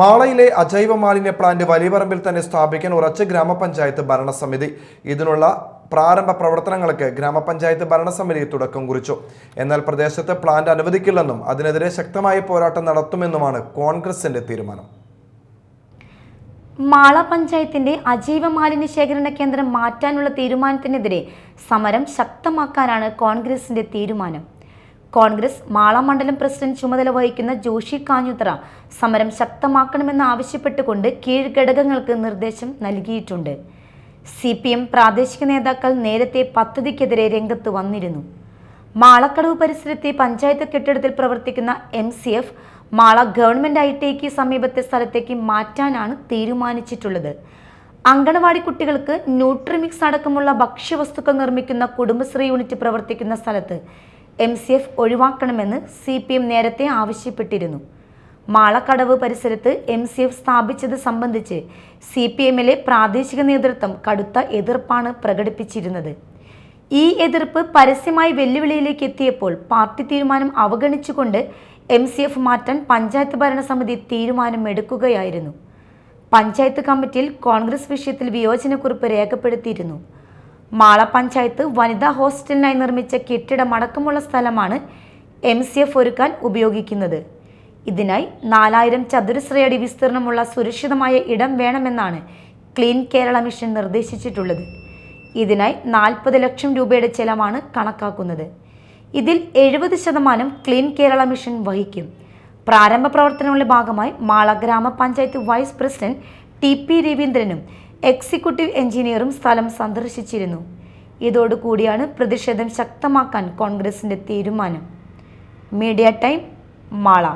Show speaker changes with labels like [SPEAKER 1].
[SPEAKER 1] മാളയിലെ അജൈവ മാലിന്യ പ്ലാന്റ് വലിയപറമ്പിൽ തന്നെ സ്ഥാപിക്കാൻ ഉറച്ച ഗ്രാമപഞ്ചായത്ത് ഭരണസമിതി. ഇതിനുള്ള പ്രാരംഭ പ്രവർത്തനങ്ങൾക്ക് ഗ്രാമപഞ്ചായത്ത് ഭരണസമിതി തുടക്കം കുറിച്ചു. എന്നാൽ പ്രദേശത്ത് പ്ലാന്റ് അനുവദിക്കില്ലെന്നും അതിനെതിരെ ശക്തമായ പോരാട്ടം നടത്തുമെന്നുമാണ് കോൺഗ്രസിന്റെ തീരുമാനം.
[SPEAKER 2] മാള പഞ്ചായത്തിന്റെ അജൈവ മാലിന്യ ശേഖരണ കേന്ദ്രം മാറ്റാനുള്ള തീരുമാനത്തിനെതിരെ സമരം ശക്തമാക്കാനാണ് കോൺഗ്രസിന്റെ തീരുമാനം. കോൺഗ്രസ് മാള മണ്ഡലം പ്രസിഡന്റ് ചുമതല വഹിക്കുന്ന ജോഷി കാഞ്ഞുത്ര സമരം ശക്തമാക്കണമെന്ന് ആവശ്യപ്പെട്ടുകൊണ്ട് കീഴ്ഘടകങ്ങൾക്ക് നിർദ്ദേശം നൽകിയിട്ടുണ്ട്. സി പി എം പ്രാദേശിക നേതാക്കൾ നേരത്തെ പദ്ധതിക്കെതിരെ രംഗത്ത് വന്നിരുന്നു. മാളക്കടവ് പരിസരത്തെ പഞ്ചായത്ത് കെട്ടിടത്തിൽ പ്രവർത്തിക്കുന്ന M C F Mala government I ടിക്ക് സമീപത്തെ സ്ഥലത്തേക്ക് മാറ്റാനാണ് തീരുമാനിച്ചിട്ടുള്ളത്. അങ്കണവാടി കുട്ടികൾക്ക് ന്യൂട്രിമിക്സ് അടക്കമുള്ള ഭക്ഷ്യവസ്തുക്കൾ നിർമ്മിക്കുന്ന കുടുംബശ്രീ യൂണിറ്റ് പ്രവർത്തിക്കുന്ന സ്ഥലത്ത് എം സി എഫ് ഒഴിവാക്കണമെന്ന് സി പി എം നേരത്തെ ആവശ്യപ്പെട്ടിരുന്നു. മാളക്കടവ് പരിസരത്ത് എം സി എഫ് സ്ഥാപിച്ചത് സംബന്ധിച്ച് സി പി എമ്മിലെ പ്രാദേശിക നേതൃത്വം കടുത്ത എതിർപ്പാണ് പ്രകടിപ്പിച്ചിരുന്നത്. ഈ എതിർപ്പ് പരസ്യമായി വെല്ലുവിളിയിലേക്ക് എത്തിയപ്പോൾ പാർട്ടി തീരുമാനം അവഗണിച്ചുകൊണ്ട് എം സി എഫ് മാറ്റാൻ പഞ്ചായത്ത് ഭരണസമിതി തീരുമാനമെടുക്കുകയായിരുന്നു. പഞ്ചായത്ത് കമ്മിറ്റിയിൽ കോൺഗ്രസ് വിഷയത്തിൽ വിയോജനക്കുറിപ്പ് രേഖപ്പെടുത്തിയിരുന്നു. മാള പഞ്ചായത്ത് വനിതാ ഹോസ്റ്റലിനായി നിർമ്മിച്ച കെട്ടിടം അടക്കമുള്ള സ്ഥലമാണ് എം സി എഫ് ഒരുക്കാൻ ഉപയോഗിക്കുന്നത്. ഇതിനായി നാലായിരം ചതുരശ്രയടി വിസ്തീർണമുള്ള സുരക്ഷിതമായ ഇടം വേണമെന്നാണ് ക്ലീൻ കേരള മിഷൻ നിർദ്ദേശിച്ചിട്ടുള്ളത്. ഇതിനായി നാൽപ്പത് ലക്ഷം രൂപയുടെ ചെലവാണ് കണക്കാക്കുന്നത്. ഇതിൽ എഴുപത് ശതമാനം ക്ലീൻ കേരള മിഷൻ വഹിക്കും. പ്രാരംഭ പ്രവർത്തനങ്ങളുടെ ഭാഗമായി Mala grama panchayat vice president T P രവീന്ദ്രനും executive എഞ്ചിനീയറും സ്ഥലം സന്ദർശിച്ചിരുന്നു. ഇതോടുകൂടിയാണ് പ്രതിഷേധം ശക്തമാക്കാൻ കോൺഗ്രസിന്റെ തീരുമാനം. Media time Mala.